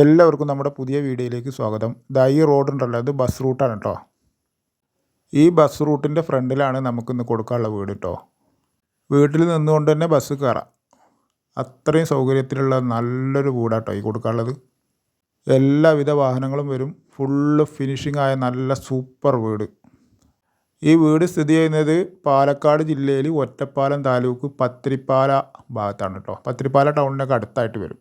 എല്ലാവർക്കും നമ്മുടെ പുതിയ വീഡിയോയിലേക്ക് സ്വാഗതം. ഇതാ ഈ റോഡ് ഉണ്ടല്ലോ ഇത് ബസ് റൂട്ടാണ് കേട്ടോ ഈ ബസ് റൂട്ടിന്റെ ഫ്രണ്ടിലാണ് നമുക്കിന്ന് കൊടുക്കാനുള്ള വീട് കേട്ടോ വീട്ടിൽ നിന്നുകൊണ്ട് തന്നെ ബസ് കയറാം അത്രയും സൗകര്യത്തിലുള്ള നല്ലൊരു വീടാട്ടോ ഈ കൊടുക്കാനുള്ളത്. എല്ലാവിധ വാഹനങ്ങളും വരും. ഫുള്ള് ഫിനിഷിംഗ് ആയ നല്ല സൂപ്പർ വീട്. ഈ വീട് സ്ഥിതി ചെയ്യുന്നത് പാലക്കാട് ജില്ലയിൽ ഒറ്റപ്പാലം താലൂക്ക് പത്തിരിപ്പാല ഭാഗത്താണ് കേട്ടോ പത്തിരിപ്പാല ടൗണിനൊക്കെ അടുത്തായിട്ട് വരും.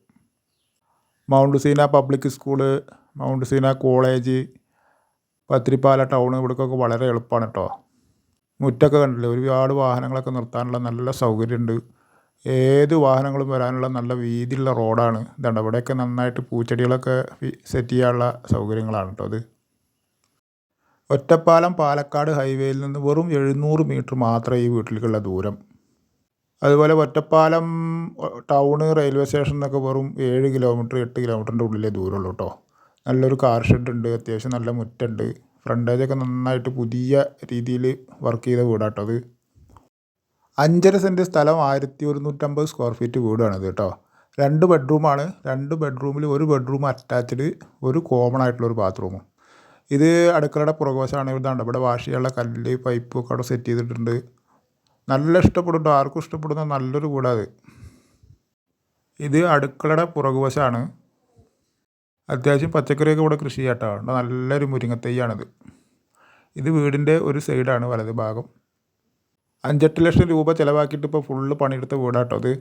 Mount Seena public school Mount Seena college Pathirippala town ഇവിടേക്കൊക്കെ വളരെ എളുപ്പമാണ് കേട്ടോ മുറ്റൊക്കെ കണ്ടില്ലേ ഒരുപാട് വാഹനങ്ങളൊക്കെ നിർത്താനുള്ള നല്ല സൗകര്യമുണ്ട് ഏത് വാഹനങ്ങളും വരാനുള്ള നല്ല വീതിയുള്ള റോഡാണ്. ഇതാണ്ട് ഇവിടെയൊക്കെ നന്നായിട്ട് പൂച്ചെടികളൊക്കെ സെറ്റ് ചെയ്യാനുള്ള സൗകര്യങ്ങളാണ് കേട്ടോ അത്. ഒറ്റപ്പാലം പാലക്കാട് ഹൈവേയിൽ നിന്ന് വെറും എഴുന്നൂറ് മീറ്റർ മാത്രമേ ഈ വീട്ടിലേക്കുള്ള ദൂരം. അതുപോലെ ഒറ്റപ്പാലം ടൗണ് റെയിൽവേ സ്റ്റേഷൻ എന്നൊക്കെ വെറും ഏഴ് കിലോമീറ്റർ എട്ട് കിലോമീറ്ററിന്റെ ഉള്ളിലേ ദൂരമുള്ളൂ കേട്ടോ. നല്ലൊരു കാർ ഷെഡ് ഉണ്ട് അത്യാവശ്യം നല്ല മുറ്റുണ്ട് ഫ്രണ്ടേജൊക്കെ നന്നായിട്ട് പുതിയ രീതിയിൽ വർക്ക് ചെയ്ത വീടാട്ടോ അത്. അഞ്ചര സെന്റ് സ്ഥലം ആയിരത്തി ഒരുന്നൂറ്റമ്പത് സ്ക്വയർ ഫീറ്റ് വീടാണിത് കേട്ടോ. രണ്ട് ബെഡ്റൂമാണ് രണ്ട് ബെഡ്റൂമിൽ ഒരു ബെഡ്റൂം അറ്റാച്ച്ഡ് ഒരു കോമൺ ആയിട്ടുള്ള ഒരു ബാത്റൂമും. ഇത് അടുക്കളയുടെ പുറകുവശമാണ് ഇതാണ് ഇവിടെ വാഷ് ചെയ്യാനുള്ള കല്ല് പൈപ്പ് ഒക്കെ അവിടെ സെറ്റ് ചെയ്തിട്ടുണ്ട്. നല്ല ഇഷ്ടപ്പെടും ആർക്കും ഇഷ്ടപ്പെടുന്ന നല്ലൊരു വീടാത് ഇത് അടുക്കളയുടെ പുറകുവശമാണ് അത്യാവശ്യം പച്ചക്കറിയൊക്കെ ഇവിടെ കൃഷി ചെയ്യാട്ടോ നല്ലൊരു മുരിങ്ങത്തൈയാണിത്. ഇത് വീടിന്റെ ഒരു സൈഡാണ് വലത് ഭാഗം. അഞ്ചെട്ട് ലക്ഷം രൂപ ചിലവാക്കിയിട്ട് ഇപ്പോൾ ഫുള്ള് പണിയെടുത്ത വീടാട്ടോ അത്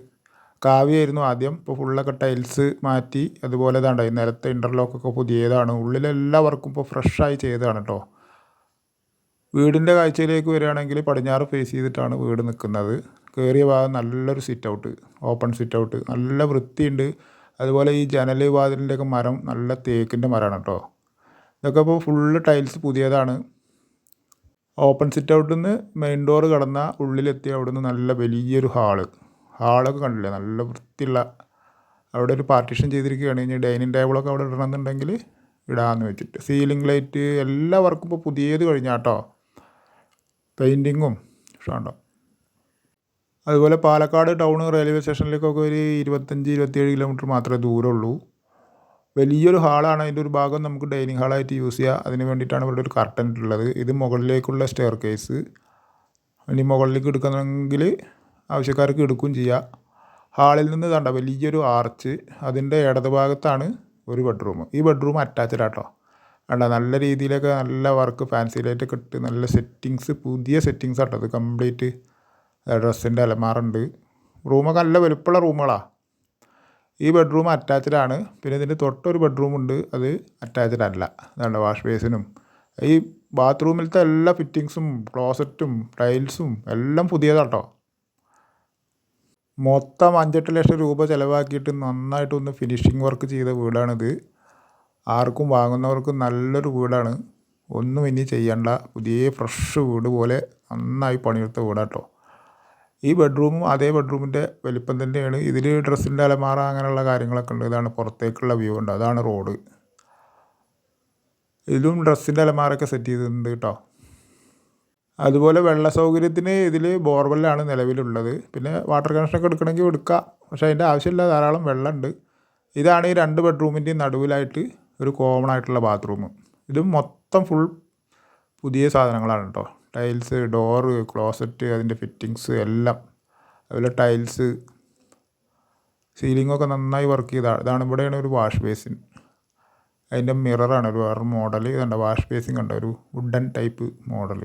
കാവ്യായിരുന്നു ആദ്യം. ഇപ്പോൾ ഫുള്ളൊക്കെ ടൈൽസ് മാറ്റി അതുപോലെ ഇതാണ്ടായി നിലത്തെ ഇന്റർലോക്കൊക്കെ പുതിയതാണ്. ഉള്ളിലെല്ലാവർക്കും ഇപ്പോൾ ഫ്രഷായി ചെയ്തതാണ് കേട്ടോ. വീടിന്റെ കാഴ്ചയിലേക്ക് വരികയാണെങ്കിൽ പടിഞ്ഞാറ് ഫേസ് ചെയ്തിട്ടാണ് വീട് നിൽക്കുന്നത്. കയറിയ ഭാഗം നല്ലൊരു sit out open sit out നല്ല വൃത്തിയുണ്ട്. അതുപോലെ ഈ ജനൽ വാതിലിന്റെയൊക്കെ മരം നല്ല തേക്കിന്റെ മരമാണ് കേട്ടോ. ഇതൊക്കെ ഇപ്പോൾ ഫുള്ള് ടൈൽസ് പുതിയതാണ്. ഓപ്പൺ സിറ്റ് ഔട്ടിൽ നിന്ന് മെയിൻ ഡോർ കടന്ന ഉള്ളിലെത്തി അവിടെ നിന്ന് നല്ല വലിയൊരു ഹാൾ ഹാളൊക്കെ കണ്ടില്ലേ? നല്ല വൃത്തിയുള്ള അവിടെ ഒരു പാർട്ടീഷൻ ചെയ്തിരിക്കുകയാണ്. ഇനി ഡൈനിങ് ടേബിളൊക്കെ അവിടെ ഇടണമെന്നുണ്ടെങ്കിൽ ഇടാമെന്ന് വെച്ചിട്ട്. സീലിംഗ് ലൈറ്റ് എല്ലാ വർക്കും ഇപ്പോൾ പുതിയത് കഴിഞ്ഞാട്ടോ. പെയിന്റിങ്ങും ഇഷ്ടമുണ്ടോ? അതുപോലെ പാലക്കാട് ടൗൺ റെയിൽവേ സ്റ്റേഷനിലേക്കൊക്കെ ഒരു ഇരുപത്തഞ്ച് ഇരുപത്തിയേഴ് കിലോമീറ്റർ മാത്രമേ ദൂരമുള്ളൂ. വലിയൊരു ഹാളാണ്. അതിന്റെ ഒരു ഭാഗം നമുക്ക് ഡൈനിങ് ഹാളായിട്ട് യൂസ് ചെയ്യുക അതിന് വേണ്ടിയിട്ടാണ് ഇവിടെ ഒരു കർട്ടൻ ഉള്ളത് ഇത് മുകളിലേക്കുള്ള സ്റ്റെയർ കേസ്. ഇനി മുകളിലേക്ക് എടുക്കണമെങ്കിൽ ആവശ്യക്കാർക്ക് എടുക്കുകയും ചെയ്യാം. ഹാളിൽ നിന്ന് കണ്ട വലിയൊരു ആർച്ച്. അതിന്റെ ഇടത് ഭാഗത്താണ് ഒരു ബെഡ്റൂം. ഈ ബെഡ്റൂം അറ്റാച്ച്ഡ് ആട്ടോ. കണ്ട നല്ല രീതിയിലൊക്കെ നല്ല വർക്ക് ഫാൻസി ലൈറ്റൊക്കെ ഇട്ട് നല്ല സെറ്റിങ്സ് പുതിയ സെറ്റിങ്സ് ആട്ടോ അത് കംപ്ലീറ്റ് ഡ്രസ്സിന്റെ അലമാറുണ്ട് റൂമൊക്കെ നല്ല വലുപ്പമുള്ള റൂമുകളാണ് ഈ ബെഡ്റൂം അറ്റാച്ച്ഡ് ആണ്. പിന്നെ ഇതിന്റെ തൊട്ടൊരു ബെഡ്റൂം ഉണ്ട്. അത് അറ്റാച്ച്ഡ് അല്ല. അതാണ് വാഷ് ബേസിനും ഈ ബാത്റൂമിലത്തെ എല്ലാ ഫിറ്റിങ്സും ക്ലോസറ്റും ടൈൽസും എല്ലാം പുതിയതാട്ടോ. മൊത്തം അഞ്ചെട്ട് ലക്ഷം രൂപ ചിലവാക്കിയിട്ട് നന്നായിട്ടൊന്ന് ഫിനിഷിംഗ് വർക്ക് ചെയ്ത വീടാണിത്. ആർക്കും വാങ്ങുന്നവർക്കും നല്ലൊരു വീടാണ്. ഒന്നും ഇനി ചെയ്യണ്ട. പുതിയ ഫ്രഷ് വീട് പോലെ നന്നായി പണിയെടുത്ത വീടാട്ടോ. ഈ ബെഡ്റൂമും അതേ ബെഡ്റൂമിന്റെ വലിപ്പം തന്നെയാണ്. ഇതിൽ ഡ്രസ്സിന്റെ അലമാറ അങ്ങനെയുള്ള കാര്യങ്ങളൊക്കെ ഉണ്ട്. ഇതാണ് പുറത്തേക്കുള്ള വ്യൂ ഉണ്ട്. അതാണ് റോഡ്. ഇതിലും ഡ്രസ്സിന്റെ അലമാറൊക്കെ സെറ്റ് ചെയ്തിട്ടുണ്ട് കേട്ടോ. അതുപോലെ വെള്ള സൗകര്യത്തിന് ഇതിൽ ബോർവെല്ലാണ് നിലവിലുള്ളത്. പിന്നെ വാട്ടർ കണക്ഷനൊക്കെ എടുക്കണമെങ്കിൽ എടുക്കാം. പക്ഷേ അതിന്റെ ആവശ്യമില്ല. ധാരാളം വെള്ളമുണ്ട്. ഇതാണ് ഈ രണ്ട് ബെഡ്റൂമിന്റെയും നടുവിലായിട്ട് ഒരു കോമൺ ആയിട്ടുള്ള ബാത്റൂം ഇത് മൊത്തം ഫുൾ പുതിയ സാധനങ്ങളാണ് കേട്ടോ ടൈൽസ് ഡോറ് ക്ലോസറ്റ് അതിന്റെ ഫിറ്റിങ്സ് എല്ലാം. അതുപോലെ ടൈൽസ് സീലിങ്ങൊക്കെ നന്നായി വർക്ക് ചെയ്താണ് ഇതാണ് ഇവിടെയാണ് ഒരു വാഷ് ബേസിൻ അതിന്റെ മിററാണ് ഒരു വേറെ മോഡൽ ഇതുണ്ട് വാഷ് ബേസിൻ കണ്ട? ഒരു വുഡൻ ടൈപ്പ് മോഡൽ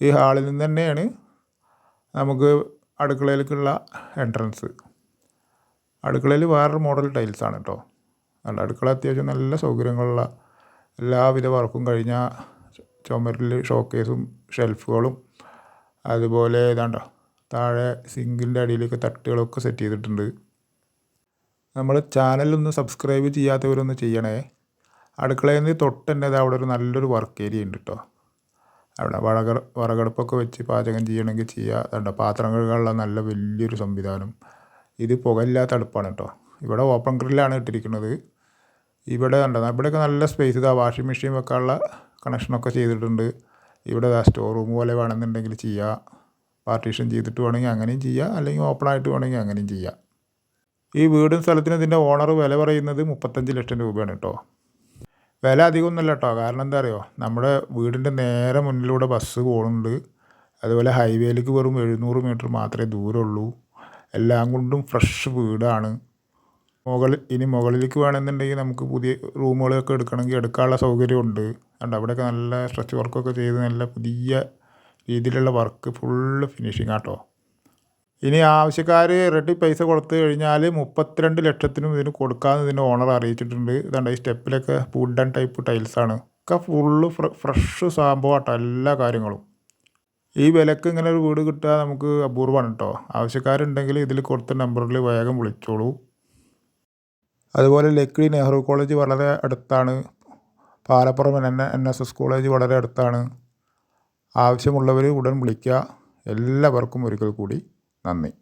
ഈ ഹാളിൽ നിന്ന് തന്നെയാണ് നമുക്ക് അടുക്കളയിലേക്കുള്ള എൻട്രൻസ് അടുക്കളയിൽ വേറൊരു മോഡൽ ടൈൽസാണ് കേട്ടോ നല്ല അടുക്കള അത്യാവശ്യം നല്ല സൗകര്യങ്ങളുള്ള എല്ലാവിധ വർക്കും കഴിഞ്ഞ ചുമരിൽ ഷോക്കേസും ഷെൽഫുകളും. അതുപോലെ ഏതാണ്ടോ താഴെ സിങ്കിന്റെ അടിയിലേക്ക് തട്ടുകളൊക്കെ സെറ്റ് ചെയ്തിട്ടുണ്ട്. നമ്മൾ ചാനലൊന്ന് സബ്സ്ക്രൈബ് ചെയ്യാത്തവരൊന്ന് ചെയ്യണേ. അടുക്കളയിൽ നിന്ന് തൊട്ട് തന്നെ അവിടെ ഒരു നല്ലൊരു വർക്ക് ഏരിയ ഉണ്ട് കേട്ടോ അവിടെ വറക വറകടുപ്പൊക്കെ വെച്ച് പാചകം ചെയ്യണമെങ്കിൽ ചെയ്യുക അതുകൊണ്ട് പാത്രം കഴുകാനുള്ള നല്ല വലിയൊരു സംവിധാനം. ഇത് പുകയില്ലാത്ത അടുപ്പാണ് കേട്ടോ ഇവിടെ ഓപ്പൺ ഗ്രില്ലാണ് ഇട്ടിരിക്കുന്നത്. ഇവിടെ കണ്ടോ ഇവിടെയൊക്കെ നല്ല സ്പേസ് ഇതാ വാഷിംഗ് മെഷീൻ വെക്കാനുള്ള കണക്ഷനൊക്കെ ചെയ്തിട്ടുണ്ട്. ഇവിടെ സ്റ്റോർ റൂം പോലെ വേണമെന്നുണ്ടെങ്കിൽ ചെയ്യാം. പാർട്ടീഷൻ ചെയ്തിട്ട് വേണമെങ്കിൽ അങ്ങനെയും ചെയ്യാം അല്ലെങ്കിൽ ഓപ്പൺ ആയിട്ട് വേണമെങ്കിൽ അങ്ങനെയും ചെയ്യാം. ഈ വീടും സ്ഥലത്തിന് ഇതിന്റെ ഓണർ വില പറയുന്നത് മുപ്പത്തഞ്ച് ലക്ഷം രൂപയാണ് കേട്ടോ. വില അധികമൊന്നുമല്ല കേട്ടോ. കാരണം എന്താ അറിയോ? നമ്മുടെ വീടിന്റെ നേരെ മുന്നിലൂടെ ബസ് പോകുന്നുണ്ട്. അതുപോലെ ഹൈവേയിലേക്ക് വെറും എഴുന്നൂറ് മീറ്റർ മാത്രമേ ദൂരമുള്ളൂ. എല്ലാം കൊണ്ടും ഫ്രഷ് വീടാണ്. മുകളിൽ ഇനി മുകളിലേക്ക് വേണമെന്നുണ്ടെങ്കിൽ നമുക്ക് പുതിയ റൂമുകളൊക്കെ എടുക്കണമെങ്കിൽ എടുക്കാനുള്ള സൗകര്യമുണ്ട്. അതുകൊണ്ട് അവിടെയൊക്കെ നല്ല സ്ട്രെച്ച് വർക്കൊക്കെ ചെയ്ത് നല്ല പുതിയ രീതിയിലുള്ള വർക്ക് ഫുള്ള് ഫിനിഷിങ് ആട്ടോ. ഇനി ആവശ്യക്കാർ റെഡി പൈസ കൊടുത്തു കഴിഞ്ഞാൽ മുപ്പത്തിരണ്ട് ലക്ഷത്തിനും ഇതിന് കൊടുക്കാമെന്ന് ഇതിന്റെ ഓണർ അറിയിച്ചിട്ടുണ്ട്. ഇതാണ്ട് ഈ സ്റ്റെപ്പിലൊക്കെ വുഡൻ ടൈപ്പ് ടൈൽസാണ് ഒക്കെ ഫുള്ള് ഫ്രഷ് സംഭവമാട്ടോ എല്ലാ കാര്യങ്ങളും. ഈ വിലക്ക് ഇങ്ങനെ ഒരു വീട് കിട്ടുക നമുക്ക് അപൂർവമാണ് കേട്ടോ ആവശ്യക്കാരുണ്ടെങ്കിൽ ഇതിൽ കൊടുത്ത നമ്പറിൽ വേഗം വിളിച്ചോളൂ. അതുപോലെ ലക്കിടി നെഹ്റു കോളേജ് വളരെ അടുത്താണ്. Palappuram N N S S college വളരെ അടുത്താണ്. ആവശ്യമുള്ളവർ ഉടൻ വിളിക്കുക. എല്ലാവർക്കും ഒരിക്കൽ കൂടി നന്ദി.